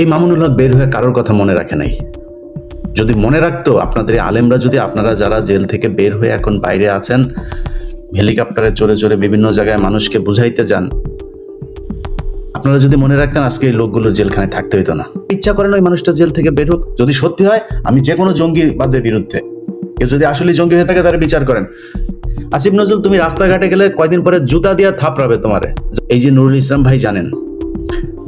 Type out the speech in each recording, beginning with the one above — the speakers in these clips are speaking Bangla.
এই মামুনুল হক বের হয়ে কারোর কথা মনে রাখে নাই। যদি মনে রাখতো, আপনাদের আলেমরা যদি আপনারা যারা জেল থেকে বের হয়ে এখন বাইরে আছেন, হেলিকপ্টারে চড়ে চড়ে বিভিন্ন জায়গায় মানুষকে বুঝাইতে যান, আপনারা যদি মনে রাখতেন আজকে এই লোকগুলো জেলখানায় থাকতে হইতো না। ইচ্ছা করেন ওই মানুষটা জেল থেকে বের হোক। যদি সত্যি হয়, আমি যে কোনো জঙ্গিবাদের বিরুদ্ধে, কেউ যদি আসলে জঙ্গি হয়ে থাকে, তারা বিচার করেন। আসিফ নজরুল, তুমি রাস্তাঘাটে গেলে কয়দিন পরে জুতা দিয়া থাপড়াবে তোমারে। এই যে নুরুল ইসলাম ভাই জানেন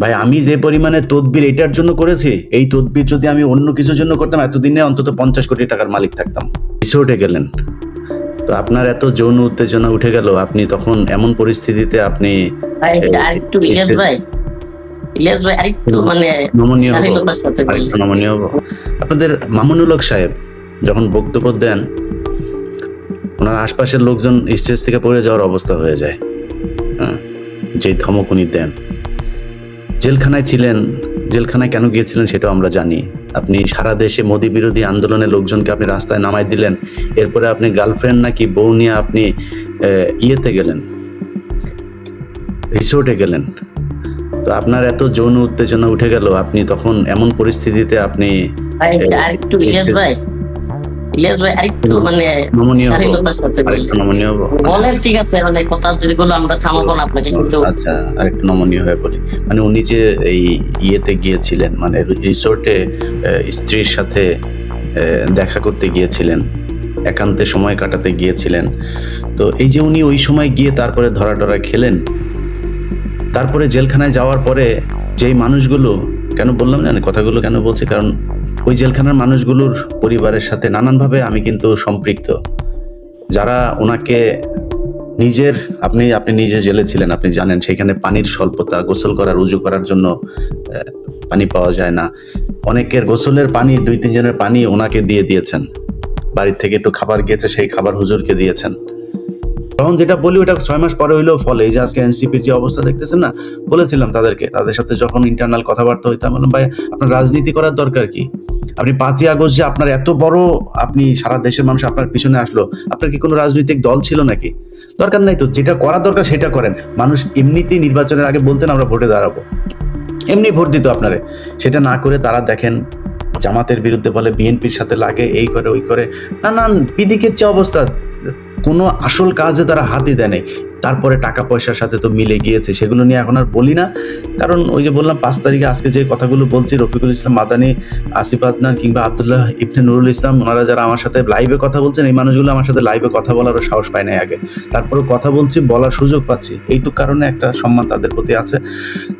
ভাই আমি যে পরিমাণে তদবির এটার জন্য করেছি এই তদবির যদি আমি অন্য কিছুর জন্য করতাম এতদিনে অন্তত পঞ্চাশ কোটি টাকার মালিক থাকতাম। রিসোর্টে গেলেন। তো আপনার এত যৌন উত্তেজনা উঠে গেল আপনি তখন এমন পরিস্থিতিতে আপনি আরেকটু ইলিয়াস ভাই ইলিয়াস ভাই আরেকটু মানে নমনীয় নমনীয় আপনাদের মামুনুল হক সাহেব যখন বক্তব্য দেন ওনার আশপাশের লোকজন স্টেজ থেকে পড়ে যাওয়ার অবস্থা হয়ে যায়। হ্যাঁ যেই ধমক উনি দেন। জেলখানায় ছিলেন জেলখানায় কেন গিয়েছিলেন সেটাও আমরা জানি। আপনি সারা দেশে মোদী বিরোধী আন্দোলনের লোকজনকে আপনি রাস্তায় নামাই দিলেন এরপরে আপনি গার্লফ্রেন্ড নাকি বউ নিয়ে আপনি ইয়েতে গেলেন রিসোর্টে গেলেন। তো আপনার এত যৌন উত্তেজনা উঠে গেল আপনি তখন এমন পরিস্থিতিতে আপনি ভাই। ইলিয়াস ভাই আরেকটু মানে সাথে বলেন ঠিক আছে মানে কথা আমরা থামাবো না আপনাকে কিন্তু আচ্ছা আরেকটু নমনীয় হয়ে বলি। মানে উনি যে এই ইয়েতে গিয়েছিলেন মানে রিসোর্টে স্ত্রীর সাথে দেখা করতে গিয়েছিলেন একান্তে সময় কাটাতে গিয়েছিলেন তো এই যে উনি ওই সময় গিয়ে তারপরে ধরা টরা খেলেন তারপরে জেলখানায় যাওয়ার পরে যেই মানুষগুলো কেন বললাম জানেন কথাগুলো কেন বলছি? কারণ ওই জেলখানার মানুষগুলোর পরিবারের সাথে নানানভাবে আমি কিন্তু সম্পৃক্ত। যারা ওনাকে নিজের, আপনি আপনি নিজে জেলে ছিলেন, আপনি জানেন, সেখানে পানির স্বল্পতা, গোসল করার, উজু করার জন্য পানি পাওয়া যায় না। অনেকের গোসলের পানি, দুই তিনজনের পানি ওনাকে দিয়ে দিয়েছেন। বাড়ির থেকে একটু খাবার গিয়েছে সেই খাবার হুজুরকে দিয়েছেন। তখন যেটা বলি, ওটা ছয় মাস পরে হইলেও ফলে। এই যে আজকে এনসিপির যে অবস্থা দেখতেছেন না, বলেছিলাম তাদেরকে, তাদের সাথে যখন ইন্টারনাল কথাবার্তা হইতাম, বললাম, ভাই, আপনার রাজনীতি করার দরকার কি? আপনি পাঁচই আগস্ট যে আপনার এত বড় আপনি সারা দেশের মানুষ আপনার পিছনে আসলো, আপনার কি কোনো রাজনৈতিক দল ছিল নাকি? দরকার নাই তো, যেটা করা দরকার সেটা করেন। মানুষ এমনিতেই নির্বাচনের আগে বলতেন, আমরা ভোটে দাঁড়াবো। এমনি ভোট দিত আপনারে। সেটা না করে তারা দেখেন, জামাতের বিরুদ্ধে বলে, বিএনপির সাথে লাগে, এই করে, ওই করে। না না পিদিকের যে অবস্থা। কোনো আসল কাজে তারা হাতই দেয় তারপরে টাকা পয়সার সাথে তো মিলে গিয়েছে, সেগুলো নিয়ে এখন আর বলি না। কারণ ওই যে বললাম, পাঁচ তারিখে আজকে যে কথাগুলো বলছি, রফিকুল ইসলাম মাদানি, আসিফ আদনান কিংবা আবদুল্লাহ ইবনে নুরুল ইসলাম, ওনারা যারা আমার সাথে লাইভে কথা বলছেন, এই মানুষগুলো আমার সাথে লাইভে কথা বলারও সাহস পায় নাই আগে। তারপরে কথা বলছি, বলার সুযোগ পাচ্ছি। এইটুক কারণে একটা সম্মান তাদের প্রতি আছে।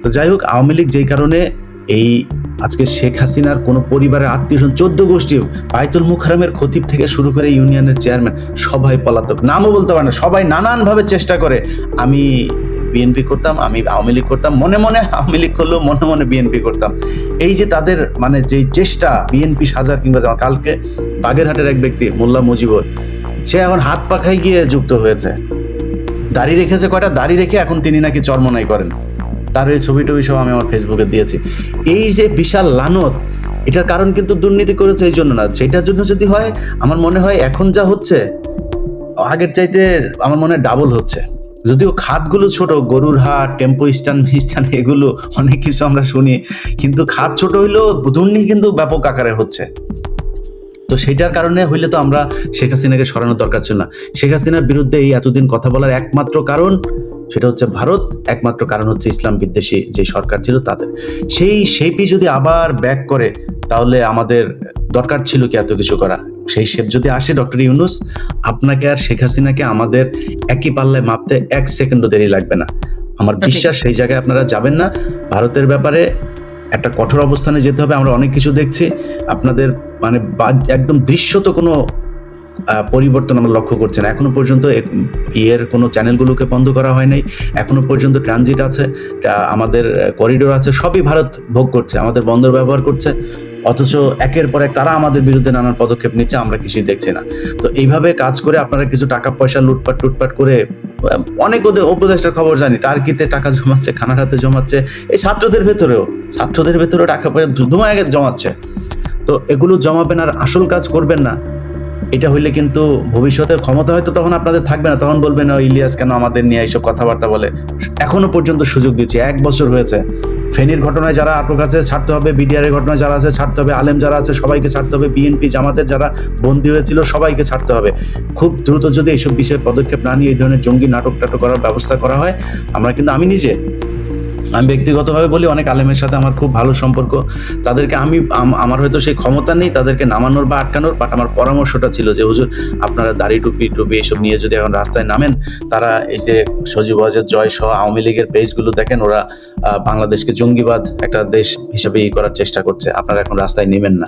তো যাই হোক, আওয়ামী লীগ যেই কারণে এই আজকে শেখ হাসিনার কোনো পরিবারের আত্মীয় চোদ্দ গোষ্ঠী বাইতুল মুখারমের খতিব থেকে শুরু করে ইউনিয়নের চেয়ারম্যান, সবাই পলাতক। নামও বলতে পারে না, সবাই নানানভাবে চেষ্টা করে। আমি বিএনপি করতাম, আমি আওয়ামী লীগ করতাম, মনে মনে আওয়ামী লীগ করলেও মনে মনে বিএনপি করতাম। এই যে তাদের মানে যেই চেষ্টা বিএনপি সাজার কিংবা যেমন কালকে বাগেরহাটের এক ব্যক্তি, মোল্লা মুজিবর, সে এখন হাত পাখায় গিয়ে যুক্ত হয়েছে। দাড়ি রেখেছে, কয়টা দাড়ি রেখে এখন তিনি নাকি চর্মনাই করেন। তার এই ছবি টবি সব আমি আমার ফেসবুকে দিয়েছি। এই যে বিশাল লানত, এটার কারণ কিন্তু দুর্নীতি করেছে এই জন্য না। সেটার জন্য যদি হয়, আমার মনে হয় এখন যা হচ্ছে, আগের চাইতে আমার মনে হয় ডাবল হচ্ছে। যদিও খাতগুলো ছোট, গরুর হাট, টেম্পো স্ট্যান্ড স্ট্যান্ড, এগুলো অনেক কিছু আমরা শুনি, কিন্তু খাত ছোট হইলেও দুর্নীতি কিন্তু ব্যাপক আকারে হচ্ছে। তো সেটার কারণে হইলে তো আমরা শেখ হাসিনাকে সরানোর দরকার ছিল না। শেখ হাসিনার বিরুদ্ধে এই এতদিন কথা বলার একমাত্র কারণ সেটা হচ্ছে ভারত একমাত্র কারণ হচ্ছে ইসলাম বিদ্বেষী যে সরকার ছিল তাদের। সেই সেইপি যদি আবার ব্যাক করে তাহলে আমাদের দরকার ছিল কি এত কিছু করা? সেই শেপ যদি আসে ডক্টর ইউনুস আপনাকে আর শেখ হাসিনাকে আমাদের একই পাল্লায় মাপতে এক সেকেন্ডও দেরি লাগবে না। আমার বিশ্বাস সেই জায়গায় আপনারা যাবেন না। ভারতের ব্যাপারে একটা কঠোর অবস্থানে যেতে হবে আমরা অনেক কিছু দেখছি। আপনাদের মানে একদম দৃশ্যত কোনো পরিবর্তন আমরা লক্ষ্য করছি না। এখনও পর্যন্ত ইয়ের কোনো চ্যানেলগুলোকে বন্ধ করা হয় নাই। এখনও পর্যন্ত ট্রানজিট আছে আমাদের করিডোর আছে, সবই ভারত ভোগ করছে, আমাদের বন্দর ব্যবহার করছে। অথচ একের পর এক তারা আমাদের বিরুদ্ধে নানান পদক্ষেপ নিচ্ছে, আমরা কিছুই দেখছি না। তো এইভাবে কাজ করে আপনারা কিছু টাকা পয়সা লুটপাট টুটপাট করে অনেক ওদের উপদেষ্টার খবর জানি, টার্কিতে টাকা জমাচ্ছে খানাটাতে জমাচ্ছে, এই ছাত্রদের ভেতরেও ছাত্রদের ভেতরেও টাকা পয়সা ধুমায় জমাচ্ছে। তো এগুলো জমাবেন আর আসল কাজ করবেন না। এটা হইলে কিন্তু ভবিষ্যতের ক্ষমতা হয়তো তখন আপনাদের থাকবে না। তখন বলবেন "ও, ইলিয়াস কেন আমাদের নিয়ে এইসব কথাবার্তা বলে? এখনও পর্যন্ত সুযোগ দিচ্ছি এক বছর হয়েছে। ফেনীর ঘটনায় যারা আটক আছে ছাড়তে হবে। বিডিআর এর ঘটনায় যারা আছে ছাড়তে হবে। আলেম যারা আছে সবাইকে ছাড়তে হবে। বিএনপি জামাতের যারা বন্দী হয়েছিল সবাইকে ছাড়তে হবে। খুব দ্রুত যদি এইসব বিষয়ে পদক্ষেপ না নিয়ে এই ধরনের জঙ্গি নাটক টাটক করার ব্যবস্থা করা হয় আমরা কিন্তু আমি নিজে আমি ব্যক্তিগতভাবে বলি, অনেক আলেমের সাথে আমার খুব ভালো সম্পর্ক। তাদেরকে আমি আমার হয়তো সেই ক্ষমতা নেই, তাদেরকে নামানোর বা আটকানোর বাট আমার পরামর্শটা ছিল যে, হুজুর, আপনারা দাড়ি টুপি টুপি এসব নিয়ে যদি এখন রাস্তায় নামেন, তারা এই যে সজীব ওয়াজেদ, জয় সহ আওয়ামী লীগের পেজগুলো দেখেন, ওরা বাংলাদেশকে জঙ্গিবাদ একটা দেশ হিসেবে ই করার চেষ্টা করছে, আপনারা এখন রাস্তায় নেমেন না।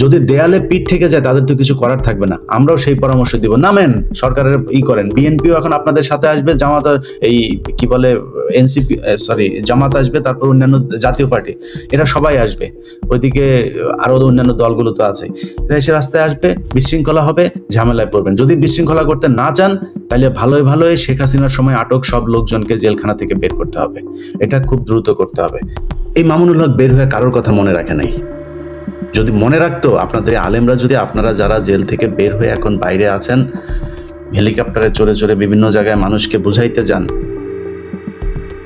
যদি দেয়ালে পিঠ থেকে যায়, তাদের তো কিছু করার থাকবে না। আমরাও সেই পরামর্শ দিব। নামেন, সরকারের ই করেন। বিএনপিও এখন আপনাদের সাথে আসবে, জামাত, এই, কি বলে, এনসিপি সরি জামাত আসবে, তারপর অন্যান্য জাতীয় পার্টি, এরা সবাই আসবে। ওইদিকে আরও অন্যান্য দলগুলো তো আছে। এরা এসে রাস্তায় আসবে, বিশৃঙ্খলা হবে, ঝামেলায় পড়বেন। যদি বিশৃঙ্খলা করতে না চান, তাহলে ভালোই ভালোই, শেখ হাসিনার সময় আটক সব লোকজনকে জেলখানা থেকে বের করতে হবে। এটা খুব দ্রুত করতে হবে। এই মামুনুল হক বের হয়ে কারোর কথা মনে রাখে নাই। যদি মনে রাখতো, আপনাদের আলেমরা যদি আপনারা যারা জেল থেকে বের হয়ে এখন বাইরে আছেন, হেলিকপ্টারে চড়ে চড়ে বিভিন্ন জায়গায় মানুষকে বুঝাইতে যান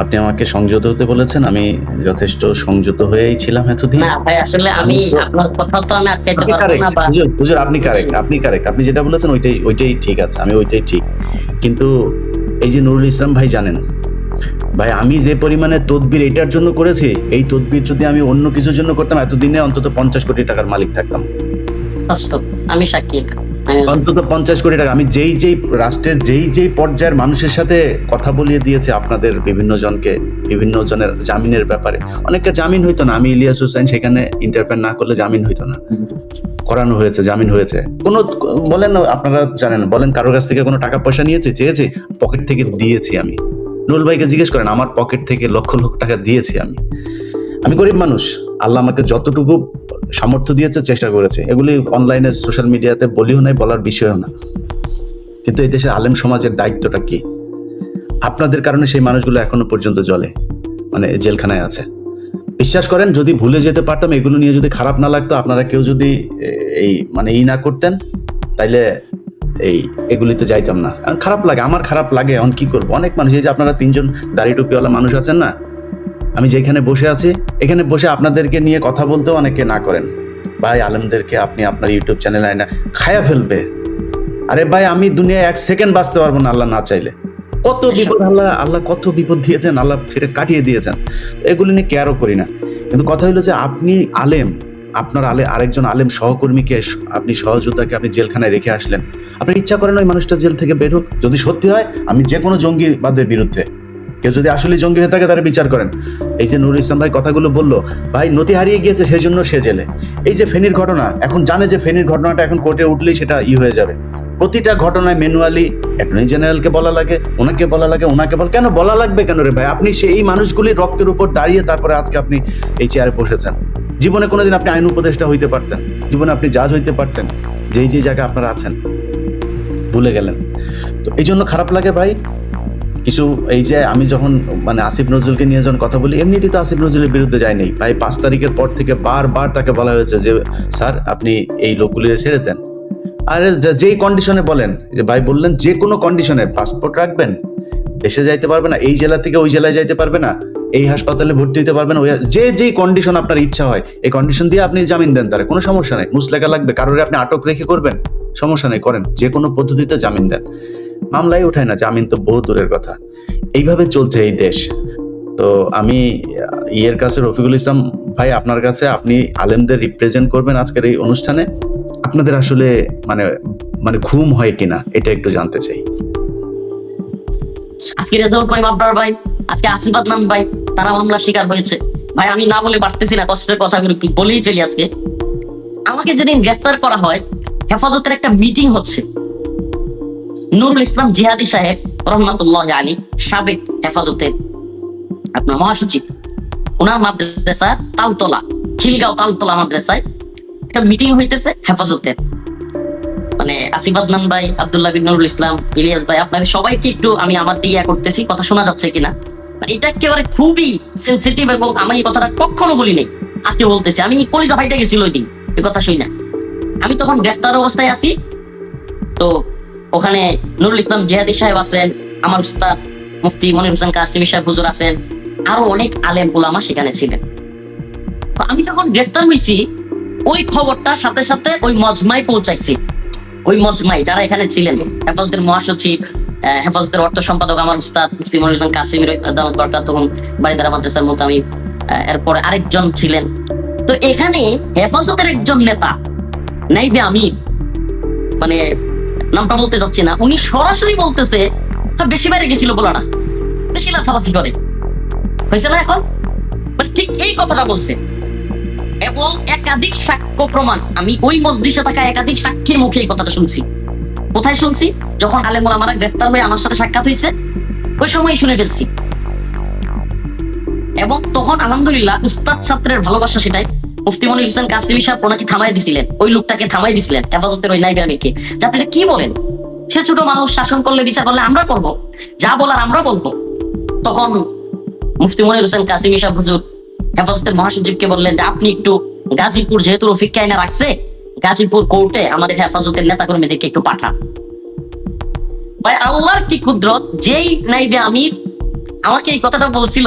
আপনি আমাকে সংযত হতে বলেছেন আমি যথেষ্ট সংযত হয়েই ছিলাম এতদিন। না ভাই আসলে আমি আপনার কথা তো আমি আটকাইতে পারব না বা হুজুর আপনি কারেক্ট আপনি কারেক্ট আপনি যেটা বলেছেন ওইটাই ওইটাই ঠিক আছে আমি ওইটাই ঠিক। কিন্তু এই যে নুরুল ইসলাম ভাই জানেন ভাই আমি যে পরিমাণে তদবির এটার জন্য করেছি এই তদবির যদি আমি অন্য কিছুর জন্য করতাম এতদিনে অন্তত পঞ্চাশ কোটি টাকার মালিক থাকতাম। আমি সাক্ষী অন্তত পঞ্চাশ কোটি টাকা। আমি যেই যেই রাষ্ট্রের যেই যেই পর্যায়ের মানুষের সাথে কথা বলিয়ে দিয়েছি আপনাদের বিভিন্ন জনকে, বিভিন্ন জনের জামিনের ব্যাপারে। অনেকটা জামিন হইতো না। আমি ইলিয়াস হোসেন সেখানে ইন্টারফেয়ার না করলে জামিন হইতো না। করানো হয়েছে, জামিন হয়েছে। কোনো বলেন আপনারা জানেন বলেন কারোর কাছ থেকে কোনো টাকা পয়সা নিয়েছি, চেয়েছি? পকেট থেকে দিয়েছি আমি। নুরুল ভাইকে জিজ্ঞেস করেন, আমার পকেট থেকে লক্ষ লক্ষ টাকা দিয়েছি আমি। আমি গরিব মানুষ। আল্লাহ আমাকে যতটুকু সামর্থ্য দিয়েছে চেষ্টা করেছে। এগুলি অনলাইনে সোশ্যাল মিডিয়াতে বলিও নাই, বলার বিষয়ও না। কিন্তু এই দেশের আলেম সমাজের দায়িত্বটা কি? আপনাদের কারণে সেই মানুষগুলো এখনও পর্যন্ত জ্বলে মানে জেলখানায় আছে। বিশ্বাস করেন, যদি ভুলে যেতে পারতাম, এগুলো নিয়ে যদি খারাপ না লাগতো, আপনারা কেউ যদি এই মানে ই না করতেন, তাইলে এই, এগুলিতে যাইতাম না। খারাপ লাগে, আমার খারাপ লাগে, এখন কি করব? অনেক মানুষ, এই যে আপনারা তিনজন দাড়ি টুপিওয়ালা মানুষ আছেন না আমি যেখানে বসে আছি এখানে বসে আপনাদেরকে নিয়ে কথা বলতেও অনেকে না করেন। ভাই আলমদেরকে আপনি আপনার ইউটিউব চ্যানেল আয় না খায়া ফেলবে। আরে ভাই আমি দুনিয়ায় এক সেকেন্ড বাঁচতে পারব না আল্লাহ না চাইলে। কত বিপদ আল্লাহ আল্লাহ কত বিপদ দিয়েছেন আল্লাহ সেটা কাটিয়ে দিয়েছেন। এগুলি নিয়ে কেয়ারও করি না। কিন্তু কথা হলো যে আপনি আলেম আপনার আলে আরেকজন আলেম সহকর্মীকে আপনি সহযোদ্ধাকে আপনি জেলখানায় রেখে আসলেন। আপনি ইচ্ছা করেন ওই মানুষটা জেল থেকে বের হোক। যদি সত্যি হয় আমি যে কোনো জঙ্গিবাদের বিরুদ্ধে। কেউ যদি আসলে জঙ্গি হয়ে থাকে, তারা বিচার করেন। এই যে নুরুল ইসলাম ভাই কথাগুলো বলল, ভাই নথি হারিয়ে গিয়েছে সেই জন্য সে জেলে। এই যে ফেনীর ঘটনা, এখন জানে যে ফেনীর ঘটনাটা এখন কোর্টে উঠলেই সেটা ই হয়ে যাবে। প্রতিটা ঘটনায় ম্যানুয়ালি অ্যাটর্নি জেনারেলকে বলা লাগে, ওনাকে বলা লাগে, ওনাকে বল কেন বলা লাগবে কেন রে ভাই? আপনি সেই মানুষগুলির রক্তের উপর দাঁড়িয়ে তারপরে আজকে আপনি এই চেয়ারে বসেছেন। জীবনে কোনোদিন আপনি আইন উপদেষ্টা হইতে পারতেন, জীবনে আপনি জাজ হইতে পারতেন, যেই যেই জায়গায় আপনারা আছেন, ভুলে গেলেন। তো এই জন্য খারাপ লাগে ভাই কিছু এই যে আমি যখন মানে আসিফ নজরুলকে নিয়ে যখন কথা বলি, এমনিতেই তো আসিফ নজরুলের বিরুদ্ধে যায় নাই। ভাই পাঁচ তারিখের পর থেকে বারবার তাকে বলা হয়েছে যে, স্যার, আপনি এই লোকগুলি ছেড়ে দেন। আর যেই কন্ডিশনে বলেন, যে ভাই বললেন, যে কোনো কন্ডিশনে পাসপোর্ট রাখবেন, দেশে যাইতে পারবে না, এই জেলা থেকে ওই জেলায় যাইতে পারবে না, এই হাসপাতালে ভর্তি হতে পারবে না, ওই যে যেই কন্ডিশন আপনার ইচ্ছা হয়, এই কন্ডিশন দিয়ে আপনি জামিন দেন তারা, কোনো সমস্যা নেই। মুসলেখা লাগবে, কারোর আপনি আটক রেখে করবেন, সমস্যা নেই, করেন, যে কোনো পদ্ধতিতে জামিন দেন। মামলাই উঠায় না জামিন তো বহু দূরের কথা। এইভাবে চলছে এই দেশ। তো আমি, ইয়ের কাছে রফিকুল ইসলাম ভাই, আপনার কাছে আপনি আলেমদের রিপ্রেজেন্ট করবেন আজকের এই অনুষ্ঠানে। আপনাদের আসলে মানে মানে ঘুম হয় কিনা, এটা একটু জানতে চাই। আজকে রেজাউল করিম আব্বার ভাই, আজকে আশীর্বাদ নাম ভাই, তারা মামলার শিকার হয়েছে। ভাই, আমি না বলে পারতেছি না কষ্টের কথাগুলো একটু বলেই ফেলি আজকে। আমাকে যেদিন গ্রেফতার করা হয়, হেফাজতের একটা মিটিং হচ্ছে। নুরুল ইসলাম জিহাদি সাহেব, রহমাতুল্লাহ আলী, সাবেক হেফাজতের আপনার মহাসচিব। ওনার মাদ্রাসা তালতলা, খিলগাঁও তালতলা মাদ্রাসায় একটা মিটিং হইতেছে হেফাজতের। মানে আসিফ ভাই, আব্দুল্লাহ বিন নুরুল ইসলাম, ইলিয়াস ভাই, আপনাদের সবাইকে একটু আমি আমার দিকে করতেছি, কথা শোনা যাচ্ছে কিনা। এটা একেবারে খুবই সেন্সিটিভ এবং আমি এই কথাটা কখনো বলি নাই আজকে বলতেছি, আমি কলিজা ফাইটা গেছিল ওই দিন এই কথা শুই না। আমি তখন গ্রেফতার অবস্থায় আছি। তো ওখানে নুরুল ইসলাম জেহাদি সাহেব আছেন, আমার উস্তাদ মুফতি মনির হোসেন কাসিমি সাহেব হুজুর আছেন, আরও অনেক আলেম ওলামা সেখানে ছিলেন। তো আমি যখন গ্রেফতার হয়েছি ওই খবরটা সাথে সাথে ওই মজমাই পৌঁছাইছি। ওই মজমাই যারা এখানে ছিলেন, হেফাজতের মহাসচিব হেফাজতের অর্থ সম্পাদক আমার উস্তাদ মুফতি মনির হোসেন কাসিমির দামত বরকাত বাড়িদারা মাদ্রাসার মতো আমি এরপরে আরেকজন ছিলেন। তো এখানে হেফাজতের একজন নেতা, নাইবে আমির মানে নামটা বলতে যাচ্ছি না। উনি সরাসরি বলতেছে "হ্যাঁ, বেশি বাইরে গেছিল বলো না। বেশি লাফালাফি করে। হয়েছে না এখন? মানে ঠিক এই কথাটা বলছে। এবং একাধিক সাক্ষ্য প্রমাণ আমি ওই মসজিদে থাকা একাধিক সাক্ষীর মুখে এই কথাটা শুনছি। কোথায় শুনছি? যখন আলেমুল আমারা গ্রেফতার হয়ে আমার সাথে সাক্ষাৎ হয়েছে ওই সময় শুনে ফেলছি। এবং তখন আলহামদুলিল্লাহ উস্তাদ ছাত্রের ভালোবাসা সেটাই। হোসেন কাসিমি সাহেব ওনাকে থামাই দিছিলেন। ওই লোকটাকে থামাই দিছিলেন। হেফাজতের ওই নাইবে কি বলেন? সে ছোট মানুষ, শাসন করলে, বিচার করলে আমরা করব। যা বলার আমরা বলব। তখন হোসেন কাসিমি সাহেব হুজুর হেফাজতের মহাসচিবকে বললেন যে, আপনি একটু গাজীপুর যেহেতু রফিক কাইনা রাখছে, গাজীপুর কোর্টে আমাদের হেফাজতের নেতা কর্মীদেরকে একটু পাঠান। ভাই, আল্লাহর কি কুদরত? যেই নাইবে আমির আমাকে এই কথাটা বলছিল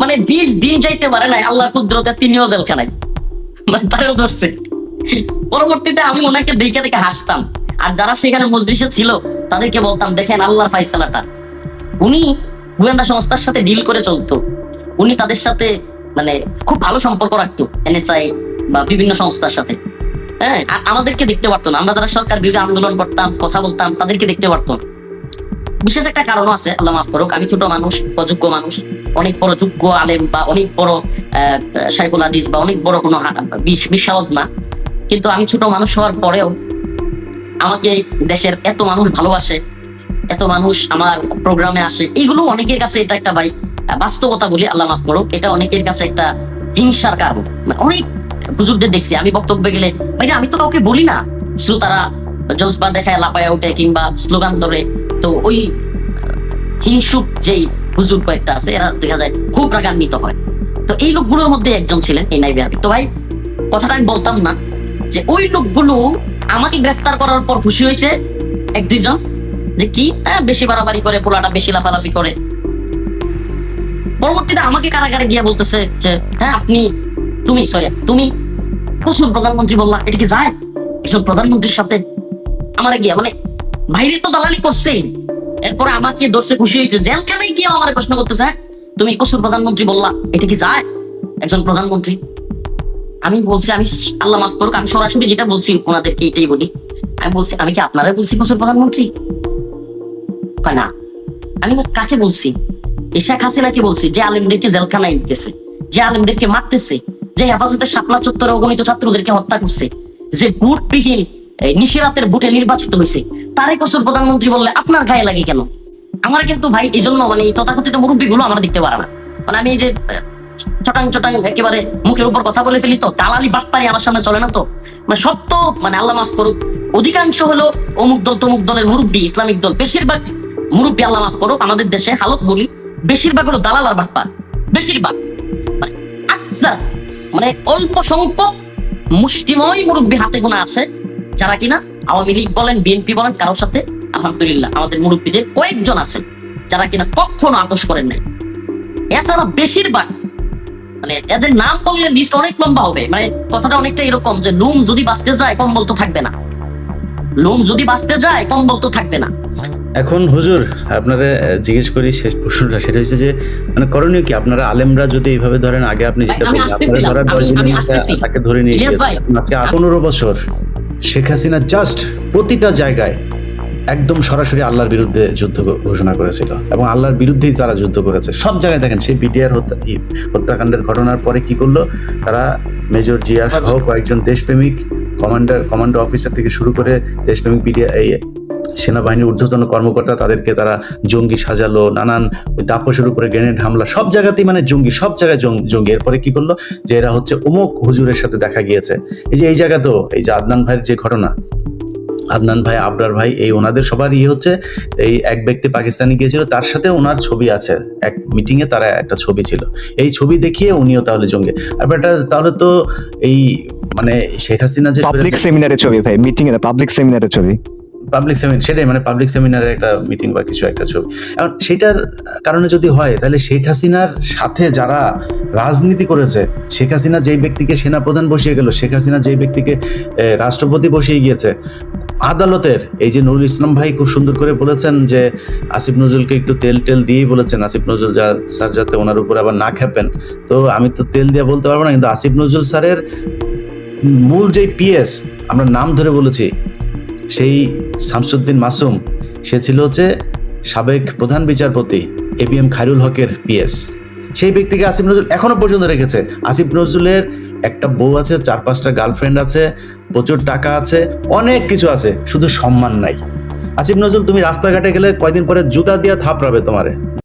মানে বিশ দিন যাইতে পারে নাই আল্লাহর কুদরতে, তিনিও জেলখানায়। মানে তারেও ধরছে। পরবর্তীতে আমি ওনাকে দেখে দেখে হাসতাম। আর যারা সেখানে মসজিদে ছিল, তাদেরকে বলতাম, দেখেন আল্লাহর ফাইসালাটা উনি গোয়েন্দা সংস্থার সাথে ডিল করে চলতো। উনি তাদের সাথে মানে খুব ভালো সম্পর্ক রাখতো, এনএসআই বা বিভিন্ন সংস্থার সাথে। হ্যাঁ আমাদেরকে দেখতে পারতো না। আমরা যারা সরকার বিরুদ্ধে আন্দোলন করতাম, কথা বলতাম, তাদেরকে দেখতে পারতো বিশেষ একটা কারণও আছে, আল্লাহ মাফ করুক, আমি ছোট মানুষ, অযোগ্য মানুষ। অনেক বড় যোগ্য আলেম বা অনেক বড় সাইফুল হাদিস বা অনেক বড় কোনো হা- বিশ- বিশারদ না। কিন্তু আমি ছোট মানুষ হওয়ার পরেও আমাকে দেশের এত মানুষ ভালোবাসে, এত মানুষ আমার প্রোগ্রামে আসে। এইগুলো অনেকের কাছে এটা একটা ভাই বাস্তবতা বলি, আল্লাহ মাফ করুক, এটা অনেকের কাছে একটা হিংসার কারণ। মানে অনেক হুজুরদের দেখছি, আমি বক্তব্যে গেলে ভাই আমি তো কাউকে বলি না। শুধু তারা জজবা দেখায় লাপায় ওঠে কিংবা স্লোগান ধরে। তো ওই হিংসুক যেই হুজুর কয়েকটা আছে এরা দেখা যায় খুব রাগান্বিত হয়। তো এই লোকগুলোর মধ্যে একজন ছিলেন এই নাইবে আমি তো ভাই কথাটা আমি বলতাম না যে ওই লোকগুলো আমাকে গ্রেফতার করার পর খুশি হয়েছে এক দুইজন? যে কি? হ্যাঁ, বেশি বাড়াবাড়ি করে পোলাটা বেশি লাফালাফি করে। পরবর্তীতে আমাকে কারাগারে গিয়ে বলতেছে যে হ্যাঁ আপনি তুমি সরি তুমি কসুর প্রধানমন্ত্রী বললা এটা কি যায়? এসব প্রধানমন্ত্রীর সাথে আমার গিয়া মানে বাইরে তো দালালি করছেই। এরপরে আমাকে দর্শে খুশি হয়েছে। জেলখানায় গিয়ে আমার প্রশ্ন করতেছে হ্যাঁ, তুমি কসুর প্রধানমন্ত্রী বললা এটা কি যায়? একজন প্রধানমন্ত্রী? আমি বলছি আমি আল্লাহ মাফ করুক আমি সরাসরি যেটা বলছি ওনাদেরকে এটাই বলি। আমি বলছি আমি কি আপনারা বলছি কসুর প্রধানমন্ত্রী? না। আমি কাকে বলছি? এই শেখ হাসিনাকে বলছি যে আলেমদেরকে জেলখানায় দিতেছে যে আলেমদেরকে মারতেছে যে হেফাজতের শাপলা চত্বরে অগণিত ছাত্রদেরকে হত্যা করছে যে বুটবিহীন নিশিরাতের বুটে নির্বাচিত হয়েছে তারে কসুর প্রধানমন্ত্রী বললে, আপনার গায়ে লাগে কেন? আমার কিন্তু ভাই এই জন্য মানে তথাকথিত মুরব্বী গুলো আমরা দেখতে পারে না। মানে আমি যে চটাং চটাং একেবারে মুখের উপর কথা বলে ফেলি তো, দালালি বাটপারি আমার সামনে চলে না তো? মানে সব তো মানে আল্লাহ মাফ করুক, অধিকাংশ হলো অমুক দল তমুক দলের মুরব্বী, ইসলামিক দল। বেশিরভাগ মুরব্বী আল্লাহ মাফ করুক, আমাদের দেশে হালত বলি, বেশিরভাগ হলো দালাল আর বাটপার। বেশিরভাগ। মানে মানে অল্প সংখ্যক মুষ্টিময় মুরব্বী হাতে গোনা আছে, যারা কিনা আওয়ামী লীগ বলেন বিএনপি বলেন কারোর সাথে আলহামদুলিল্লাহ আমাদের মুরব্বীদের কয়েকজন আছে যারা কিনা কখনো আপোষ করেন নাই। এছাড়া বেশিরভাগ মানে এদের নাম বললে লিস্ট অনেক লম্বা হবে। মানে কথাটা অনেকটা এরকম যে লুম যদি বাঁচতে যায় কম্বল তো থাকবে না। লুম যদি বাঁচতে যায় কম্বল তো থাকবে না। এখন হুজুর আপনারা জিজ্ঞেস করি শেষ প্রশ্নটা সেটা হচ্ছে যে মানে করণীয় কি? আপনারা আলেমরা যদি এইভাবে ধরেন আগে আপনি যেটা বললেন, আপনারা ধরার দশ আসতেছি। তাকে ধরে নিয়ে। আজকে পনেরো বছর। শেখ হাসিনা জাস্ট প্রতিটা জায়গায় একদম সরাসরি আল্লাহর বিরুদ্ধে যুদ্ধ ঘোষণা করেছিল এবং আল্লাহর বিরুদ্ধেই তারা যুদ্ধ করেছে। সব জায়গায় দেখেন, সেই বিটিআর হত্যা হত্যাকাণ্ডের ঘটনার পরে কি করল? তারা মেজর জিয়া সহ কয়েকজন দেশপ্রেমিক কমান্ডার কমান্ডার অফিসার থেকে শুরু করে দেশপ্রেমিক বিটিআর সেনাবাহিনীর ঊর্ধ্বতন কর্মকর্তা তাদেরকে তারা জঙ্গি সাজালো নানান ওই তাপসের উপরে গ্রেনেড হামলা সব জায়গাতেই মানে জঙ্গি সব জায়গায় জঙ্গি। এরপরে কি করল? যে এরা হচ্ছে অমুক হুজুরের সাথে দেখা গিয়েছে। এই যে এই জায়গা তো এই যে আদনান ভাইয়ের যে ঘটনা। আদনান ভাই আবরার ভাই এই ওনাদের সবার ইয়ে হচ্ছে এই এক ব্যক্তি পাকিস্তানে গিয়েছিল তার সাথে ওনার ছবি আছে। এক মিটিং এ তারা একটা ছবি ছিল। এই ছবি দেখিয়ে উনিও তাহলে জঙ্গি। আর এটা তাহলে তো এই মানে শেখ হাসিনা যে পাবলিক সেমিনারের ছবি ভাই মিটিং এ পাবলিক সেমিনারের ছবি। পাবলিক সেমিনার সেটাই মানে পাবলিক সেমিনারের একটা মিটিং বা কিছু একটা ছবি। এখন সেটার কারণে যদি হয়, তাহলে শেখ হাসিনার সাথে যারা রাজনীতি করেছে, শেখ হাসিনা যেই ব্যক্তিকে সেনাপ্রধান বসিয়ে গেল, শেখ হাসিনা যেই ব্যক্তিকে রাষ্ট্রপতি বসিয়ে গিয়েছে, আদালতের এই যে নুরুল ইসলাম ভাই খুব সুন্দর করে বলেছেন যে, আসিফ নজরুলকে একটু তেল টেল দিয়েই বলেছেন, আসিফ নজরুল যা, স্যার যাতে ওনার উপর আবার না খেপেন তো আমি তো তেল দিয়ে বলতে পারব না, কিন্তু আসিফ নজরুল স্যারের মূল যে পিএস আমরা নাম ধরে বলেছি সেই শামসুদ্দিন মাসুম, সে ছিল হচ্ছে সাবেক প্রধান বিচারপতি এ বি এম খাইরুল হকের পিএস। সেই ব্যক্তিকে আসিফ নজরুল এখনও পর্যন্ত রেখেছে। আসিফ নজরুলের একটা বউ আছে, চার পাঁচটা গার্লফ্রেন্ড আছে, প্রচুর টাকা আছে, অনেক কিছু আছে, শুধু সম্মান নাই। আসিফ নজরুল, তুমি রাস্তাঘাটে গেলে কয়দিন পরে জুতা দিয়ে থাপড়াবে তোমারে।